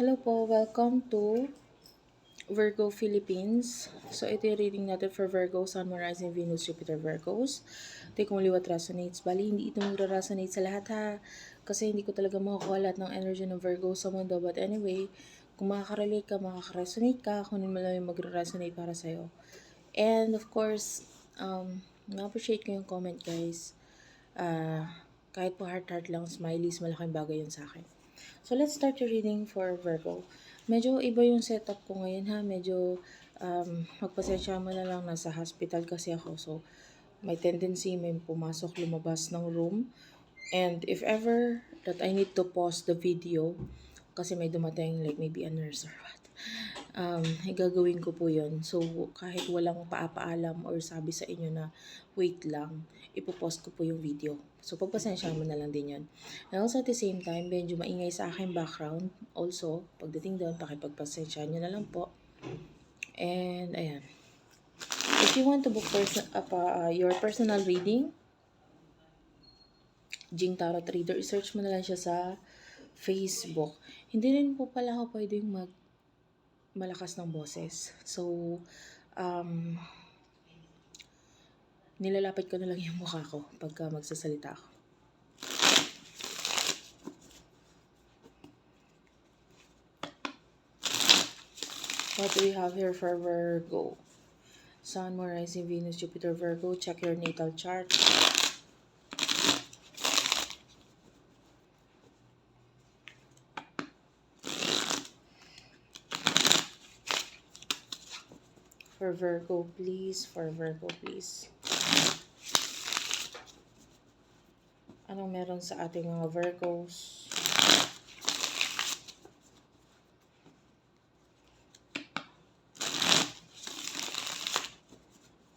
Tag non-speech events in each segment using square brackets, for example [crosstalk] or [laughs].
Hello po, welcome to Virgo Philippines. So, ito yung reading natin for Virgo, Sun, Moon, Venus, Jupiter, Virgos. Take only what resonates. Bali, hindi ito magra-resonate sa lahat ha. Kasi hindi ko talaga makukuha lahat ng energy ng Virgo sa mundo. But anyway, kung makaka-relate ka, makaka-resonate ka, kunin mo lang yung magre-resonate para sa'yo. And of course, um, na-appreciate ko yung comment guys. Ah, kahit po heart-heart lang, smileys, malaking bagay yun sa akin. So, let's start your reading for Virgo. Medyo iba yung setup ko ngayon ha. Medyo um, magpasensya mo na lang. Nasa hospital kasi ako. So, may tendency may pumasok, lumabas ng room. And if ever that I need to pause the video, kasi may dumating like maybe a nurse or what, um, gagawin ko po yun. So, kahit walang paapaalam or sabi sa inyo na wait lang, ipopost ko po yung video. So, pagpasensya mo na lang din yun. And also at the same time, medyo maingay sa aking background. Also, pagdating doon, pakipagpasensya nyo na lang po. And, ayan. If you want to book person, uh, uh, your personal reading, Jing Tarot Reader, i-search mo na lang siya sa Facebook. Hindi rin po pala ako pwedeng mag malakas ng boses. So, um, nilalapit ko na lang yung mukha ko pagka magsasalita ako. What do we have here for Virgo? Sun, Moon, Rising, Venus, Jupiter, Virgo. Check your natal chart. For Virgo, please. For Virgo, please. Anong meron sa ating mga Virgos?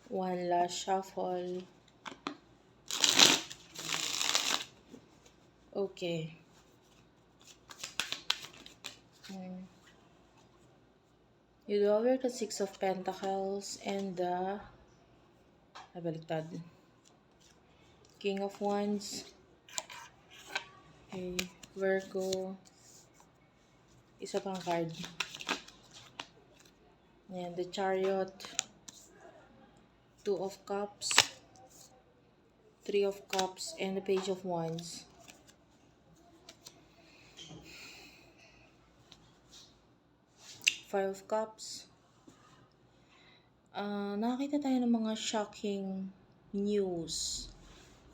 One last shuffle. Okay. Hmm. You over the Six of Pentacles and the ay. King of Wands. Okay. Virgo. Isa pang card. Ayan, the Chariot. Two of Cups. Three of Cups. And the Page of Wands. Five of Cups. Ah, nakakita tayo ng mga shocking news.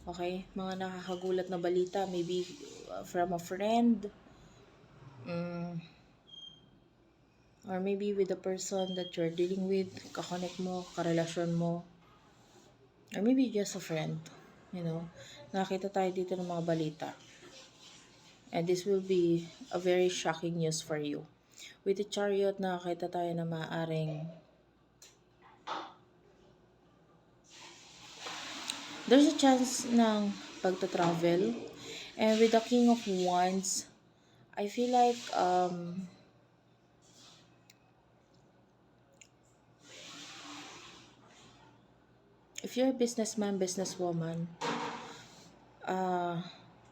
Okay? Mga nakakagulat na balita. Maybe uh, from a friend. Mm, or maybe with the person that you're dealing with. Kakonect mo, karelasyon mo. Or maybe just a friend. You know? Nakita tayo dito ng mga balita. And this will be a very shocking news for you. With the chariot, nakakita tayo na maaring there's a chance ng pagta-travel. And with the King of Wands, I feel like um, if you're a businessman, businesswoman, uh,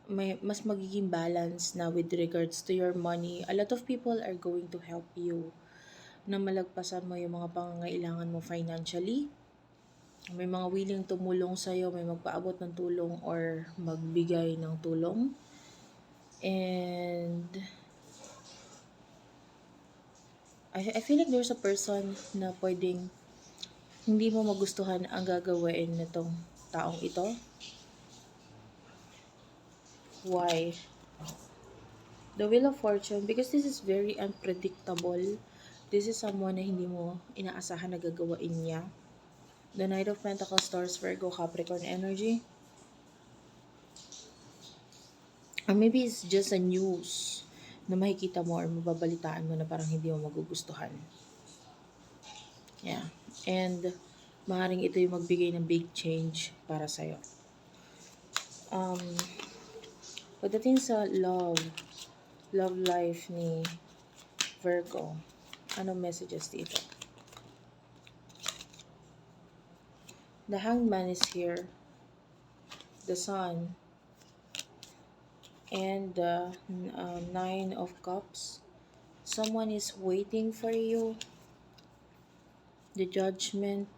may mas magiging balance na with regards to your money. A lot of people are going to help you na malagpasan mo yung mga pangangailangan mo financially. May mga willing tumulong sa'yo, may magpaabot ng tulong or magbigay ng tulong. And I, I feel like there's a person na pwedeng hindi mo magustuhan ang gagawin nitong taong ito. Why? The Wheel of Fortune, because this is very unpredictable. This is someone na hindi mo inaasahan na gagawain niya. The Knight of Pentacles, Taurus, Virgo, Capricorn energy. Or maybe it's just a news na makikita mo or mababalitaan mo na parang hindi mo magugustuhan. Yeah. And maaaring ito yung magbigay ng big change para sa'yo. Um, pagdating sa love, love life ni Virgo, anong messages dito? The hangman is here. The sun. And the uh, nine of cups. Someone is waiting for you. The judgment.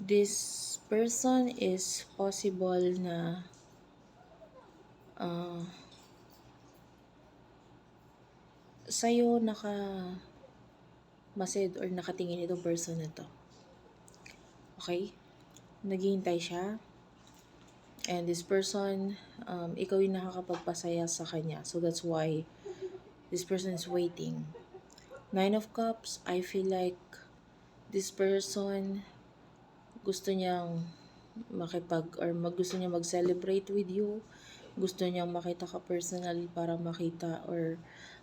This person is possible na uh, sa'yo naka masid or nakatingin itong person na to. Okay? Naghihintay siya. And this person, um, ikaw yung nakakapagpasaya sa kanya. So that's why this person is waiting. Nine of Cups, I feel like this person gusto niyang makipag or mag, gusto niya mag-celebrate with you. Gusto niyang makita ka personally para makita or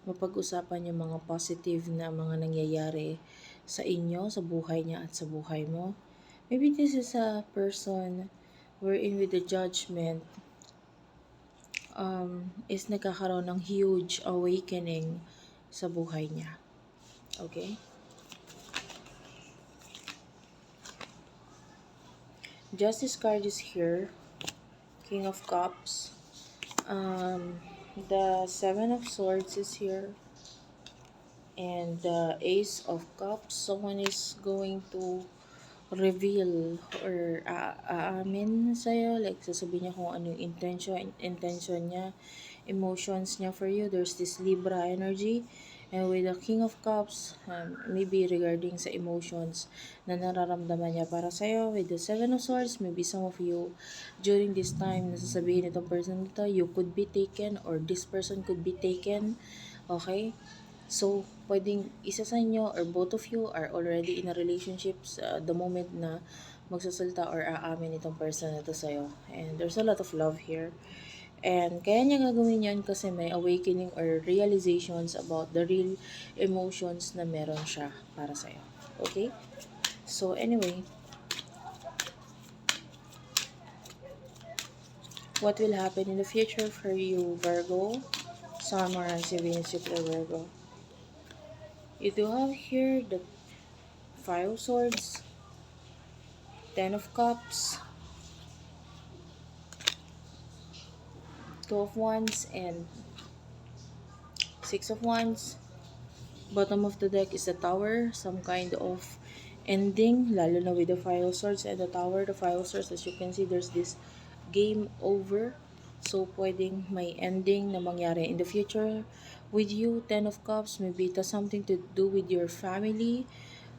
mapag-usapan yung mga positive na mga nangyayari sa inyo, sa buhay niya at sa buhay mo. Maybe this is a person wherein with the judgment um, is nagkakaroon ng huge awakening sa buhay niya. Okay? Justice card is here. King of Cups. Um, the Seven of Swords is here. And the Ace of Cups. Someone is going to reveal or uh, aamin sa'yo. Like, sasabihin niya kung ano yung intention, intention niya, emotions niya for you. There's this Libra energy. And with the King of Cups, um, maybe regarding sa emotions na nararamdaman niya para sa'yo. With the Seven of Swords, maybe some of you, during this time, nasasabihin itong person nito, you could be taken or this person could be taken. Okay? So, pwedeng isa sa inyo or both of you are already in a relationship sa the moment na magsasalta or aamin itong person na to sa'yo. And there's a lot of love here. And kaya niya gagawin yan kasi may awakening or realizations about the real emotions na meron siya para sa'yo. Okay? So, anyway, what will happen in the future for you, Virgo, Sun, Mars, Venus, Jupiter, Virgo? You do have here the Five Swords, Ten of Cups, Two of Wands, and Six of Wands. Bottom of the deck is the Tower, some kind of ending, lalo na with the Five of Swords and the Tower. The Five of Swords, as you can see, there's this game over. So, pwedeng may ending na mangyari in the future with you. Ten of Cups, maybe it has something to do with your family,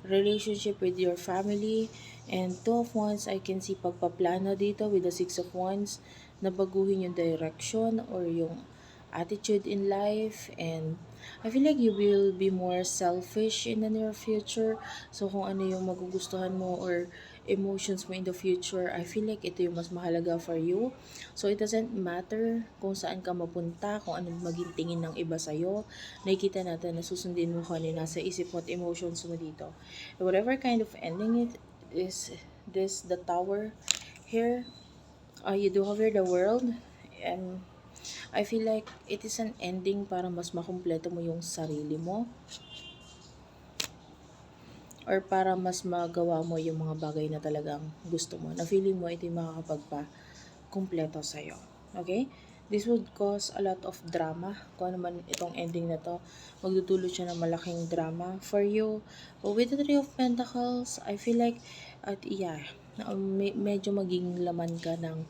relationship with your family. And Two of Wands, I can see pagpaplano dito with the Six of Wands na baguhin yung direction or yung attitude in life and I feel like you will be more selfish in the near future. So, kung ano yung magugustuhan mo or emotions mo in the future, I feel like ito yung mas mahalaga for you. So, it doesn't matter kung saan ka mapunta, kung ano maging tingin ng iba sa'yo. Nakikita natin na susundin mo kung ano nasa isip mo at emotions mo dito. Whatever kind of ending it is, this, the tower here, uh, you do here the world and I feel like it is an ending para mas makumpleto mo yung sarili mo or para mas magawa mo yung mga bagay na talagang gusto mo na feeling mo ito yung makakapagpa-kumpleto sa'yo. Okay? This would cause a lot of drama. Kung ano man itong ending na to, magdudulot siya ng malaking drama for you. But with the Three of Pentacles, I feel like, at yeah, um, me- medyo maging laman ka ng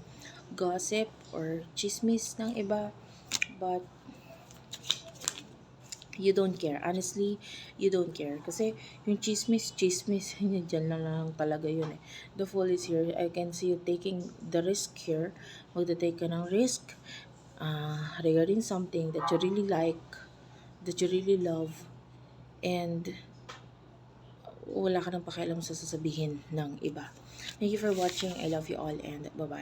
gossip or chismis ng iba. But, you don't care. Honestly, you don't care. Kasi, yung chismis, chismis, [laughs] dyan lang, lang talaga yun eh. The Fool is here. I can see you taking the risk here. Magda-take ka ng risk uh, regarding something that you really like, that you really love, and wala ka nang pakialam sa sasabihin ng iba. Thank you for watching. I love you all and bye-bye.